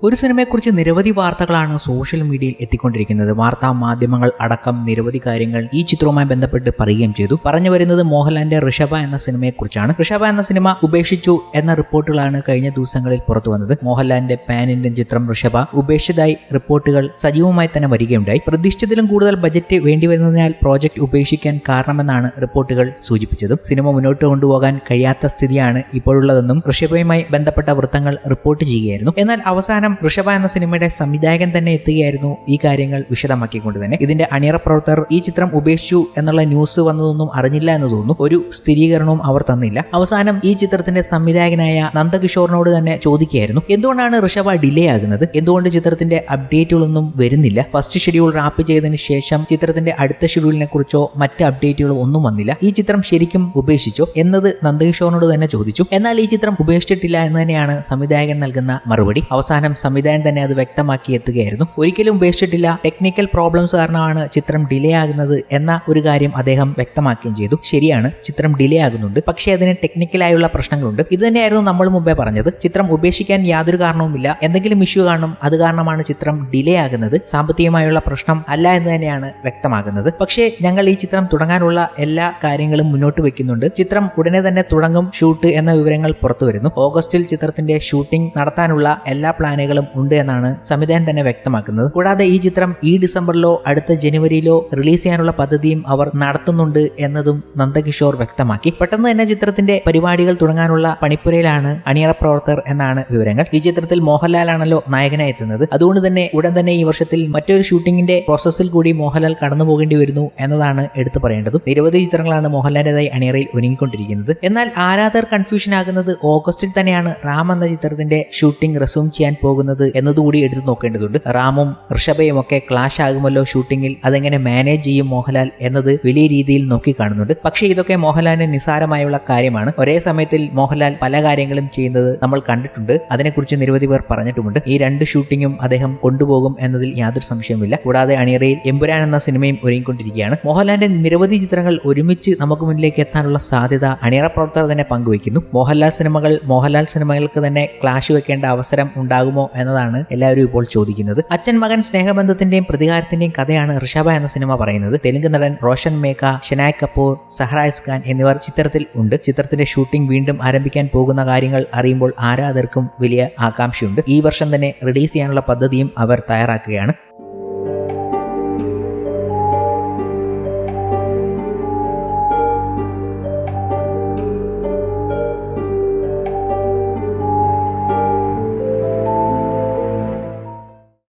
ഒരു സിനിമയെക്കുറിച്ച് നിരവധി വാർത്തകളാണ് സോഷ്യൽ മീഡിയയിൽ എത്തിക്കൊണ്ടിരിക്കുന്നത്. വാർത്താ മാധ്യമങ്ങൾ അടക്കം നിരവധി കാര്യങ്ങൾ ഈ ചിത്രവുമായി ബന്ധപ്പെട്ട് പറയുകയും ചെയ്തു. പറഞ്ഞു വരുന്നത് മോഹൻലാലിന്റെ ഋഷഭ എന്ന സിനിമയെക്കുറിച്ചാണ്. ഋഷഭ എന്ന സിനിമ ഉപേക്ഷിച്ചു എന്ന റിപ്പോർട്ടുകളാണ് കഴിഞ്ഞ ദിവസങ്ങളിൽ പുറത്തു വന്നത്. മോഹൻലാലിന്റെ പാൻ ഇന്ത്യൻ ചിത്രം ഋഷഭ ഉപേക്ഷിച്ചതായി റിപ്പോർട്ടുകൾ സജീവമായി തന്നെ വരികയുണ്ടായി. പ്രതീക്ഷിച്ചതിലും കൂടുതൽ ബജറ്റ് വേണ്ടിവരുന്നതിനാൽ പ്രോജക്റ്റ് ഉപേക്ഷിക്കാൻ കാരണമെന്നാണ് റിപ്പോർട്ടുകൾ സൂചിപ്പിച്ചത്. സിനിമ മുന്നോട്ട് കൊണ്ടുപോകാൻ കഴിയാത്ത സ്ഥിതിയാണ് ഇപ്പോഴുള്ളതെന്നും ഋഷഭയുമായി ബന്ധപ്പെട്ട വൃത്തങ്ങൾ റിപ്പോർട്ട് ചെയ്യുകയായിരുന്നു. എന്നാൽ അവസാനം ഋഷഭ എന്ന സിനിമയുടെ സംവിധായകൻ തന്നെ എത്തുകയായിരുന്നു ഈ കാര്യങ്ങൾ വിശദമാക്കിക്കൊണ്ട് തന്നെ. ഇതിന്റെ അണിയറ പ്രവർത്തകർ ഈ ചിത്രം ഉപേക്ഷിച്ചു എന്നുള്ള ന്യൂസ് വന്നതൊന്നും അറിഞ്ഞില്ല എന്ന് തോന്നുന്നു. ഒരു സ്ഥിരീകരണവും അവർ തന്നില്ല. അവസാനം ഈ ചിത്രത്തിന്റെ സംവിധായകനായ നന്ദകിഷോറിനോട് തന്നെ ചോദിക്കുകയായിരുന്നു. എന്തുകൊണ്ടാണ് ഋഷഭ ഡിലേ ആകുന്നത്? എന്തുകൊണ്ട് ചിത്രത്തിന്റെ അപ്ഡേറ്റുകളൊന്നും വരുന്നില്ല? ഫസ്റ്റ് ഷെഡ്യൂൾ റാപ്പ് ചെയ്തതിന് ശേഷം ചിത്രത്തിന്റെ അടുത്ത ഷെഡ്യൂളിനെ കുറിച്ചോ മറ്റ് അപ്ഡേറ്റുകളോ ഒന്നും വന്നില്ല. ഈ ചിത്രം ശരിക്കും ഉപേക്ഷിച്ചോ? എന്നത് നന്ദകിഷോറിനോട് തന്നെ ചോദിച്ചു. എന്നാൽ ഈ ചിത്രം ഉപേക്ഷിച്ചിട്ടില്ല എന്ന് തന്നെയാണ് സംവിധായകൻ നൽകുന്ന മറുപടി. അവസാനം സംവിധായകൻ തന്നെ അത് വ്യക്തമാക്കി എത്തുകയായിരുന്നു. ഒരിക്കലും ഉപേക്ഷിച്ചിട്ടില്ല. ടെക്നിക്കൽ പ്രോബ്ലംസ് കാരണമാണ് ചിത്രം ഡിലേ ആകുന്നത് എന്ന ഒരു കാര്യം അദ്ദേഹം വ്യക്തമാക്കുകയും ചെയ്തു. ശരിയാണ് ചിത്രം ഡിലേ ആകുന്നുണ്ട്. പക്ഷേ അതിന് ടെക്നിക്കലായുള്ള പ്രശ്നങ്ങളുണ്ട്. ഇത് തന്നെയായിരുന്നു നമ്മൾ മുമ്പേ പറഞ്ഞത്. ചിത്രം ഉപേക്ഷിക്കാൻ യാതൊരു കാരണവുമില്ല. എന്തെങ്കിലും ഇഷ്യൂ കാണും. അത് കാരണമാണ് ചിത്രം ഡിലേ ആകുന്നത്. സാമ്പത്തികമായുള്ള പ്രശ്നം അല്ല എന്ന് തന്നെയാണ് വ്യക്തമാകുന്നത്. പക്ഷേ ഞങ്ങൾ ഈ ചിത്രം തുടങ്ങാനുള്ള എല്ലാ കാര്യങ്ങളും മുന്നോട്ട് വെക്കുന്നുണ്ട്. ചിത്രം ഉടനെ തന്നെ തുടങ്ങും. ഷൂട്ട് എന്ന വിവരങ്ങൾ പുറത്തു വരുന്നു ഓഗസ്റ്റിൽ ചിത്രത്തിന്റെ ഷൂട്ടിംഗ് നടത്താനുള്ള എല്ലാ പ്ലാനുകളും ഉണ്ട് എന്നാണ് സംവിധായകൻ തന്നെ വ്യക്തമാക്കുന്നത്. കൂടാതെ ഈ ചിത്രം ഈ ഡിസംബറിലോ അടുത്ത ജനുവരിയിലോ റിലീസ് ചെയ്യാനുള്ള പദ്ധതിയും അവർ നടത്തുന്നുണ്ട് എന്നതും നന്ദകിഷോർ വ്യക്തമാക്കി. പെട്ടെന്ന് തന്നെ ചിത്രത്തിന്റെ പരിപാടികൾ തുടങ്ങാനുള്ള പണിപ്പുരയിലാണ് അണിയറ പ്രവർത്തകർ എന്നാണ് വിവരങ്ങൾ. ഈ ചിത്രത്തിൽ മോഹൻലാലാണല്ലോ നായകനായി എത്തുന്നത്. അതുകൊണ്ട് തന്നെ ഉടൻ തന്നെ ഈ വർഷത്തിൽ മറ്റൊരു ഷൂട്ടിംഗിന്റെ പ്രോസസ്സിൽ കൂടി മോഹൻലാൽ കടന്നു പോകേണ്ടി വരുന്നു എന്നതാണ് എടുത്തു പറയേണ്ടതും. നിരവധി ചിത്രങ്ങളാണ് മോഹൻലാലിന്റേതായി അണിയറയിൽ ഒരുങ്ങിക്കൊണ്ടിരിക്കുന്നത്. എന്നാൽ ആരാധകർ കൺഫ്യൂഷൻ ആകുന്നത് ഓഗസ്റ്റിൽ തന്നെയാണ് റാം എന്ന ചിത്രത്തിന്റെ ഷൂട്ടിംഗ് റെസ്യൂം ചെയ്യാൻ പോകുന്നത്. എന്നതുകൂടി എടുത്തു നോക്കേണ്ടതുണ്ട്. റാമും ഋഷഭയും ഒക്കെ ക്ലാഷ് ആകുമല്ലോ ഷൂട്ടിങ്ങിൽ അതെങ്ങനെ മാനേജ് ചെയ്യും മോഹൻലാൽ എന്നത് വലിയ രീതിയിൽ നോക്കി കാണുന്നുണ്ട്. പക്ഷേ ഇതൊക്കെ മോഹൻലാലിന് നിസാരമായുള്ള കാര്യമാണ്. ഒരേ സമയത്തിൽ മോഹൻലാൽ പല കാര്യങ്ങളും ചെയ്യുന്നത് നമ്മൾ കണ്ടിട്ടുണ്ട്. അതിനെക്കുറിച്ച് നിരവധി പേർ പറഞ്ഞിട്ടുമുണ്ട്. ഈ രണ്ട് ഷൂട്ടിങ്ങും അദ്ദേഹം കൊണ്ടുപോകും എന്നതിൽ യാതൊരു സംശയവുമില്ല. കൂടാതെ അണിയറയിൽ എമ്പുരാൻ എന്ന സിനിമയും ഒരുങ്ങിക്കൊണ്ടിരിക്കുകയാണ്. മോഹൻലാലിന്റെ നിരവധി ചിത്രങ്ങൾ ഒരുമിച്ച് നമുക്ക് മുന്നിലേക്ക് എത്താനുള്ള സാധ്യത അണിയറ പ്രവർത്തകർ തന്നെ പങ്കുവയ്ക്കുന്നു. മോഹൻലാൽ സിനിമകൾ മോഹൻലാൽ സിനിമകൾക്ക് തന്നെ ക്ലാഷ് വെക്കേണ്ട അവസരം ഉണ്ടാകുമോ എന്നതാണ് എല്ലാവരും ഇപ്പോൾ ചോദിക്കുന്നത്. അച്ഛൻ മകൻ സ്നേഹബന്ധത്തിന്റെയും പ്രതികാരത്തിന്റെയും കഥയാണ് ഋഷഭ എന്ന സിനിമ പറയുന്നത്. തെലുങ്ക് നടൻ റോഷൻ മേഘ ഷനായ് കപൂർ സഹറായസ് ഖാൻ എന്നിവർ ചിത്രത്തിൽ ഉണ്ട്. ചിത്രത്തിന്റെ ഷൂട്ടിംഗ് വീണ്ടും ആരംഭിക്കാൻ പോകുന്ന കാര്യങ്ങൾ അറിയുമ്പോൾ ആരാധകർക്കും വലിയ ആകാംക്ഷയുണ്ട്. ഈ വർഷം തന്നെ റിലീസ് ചെയ്യാനുള്ള പദ്ധതിയും അവർ തയ്യാറാക്കുകയാണ്.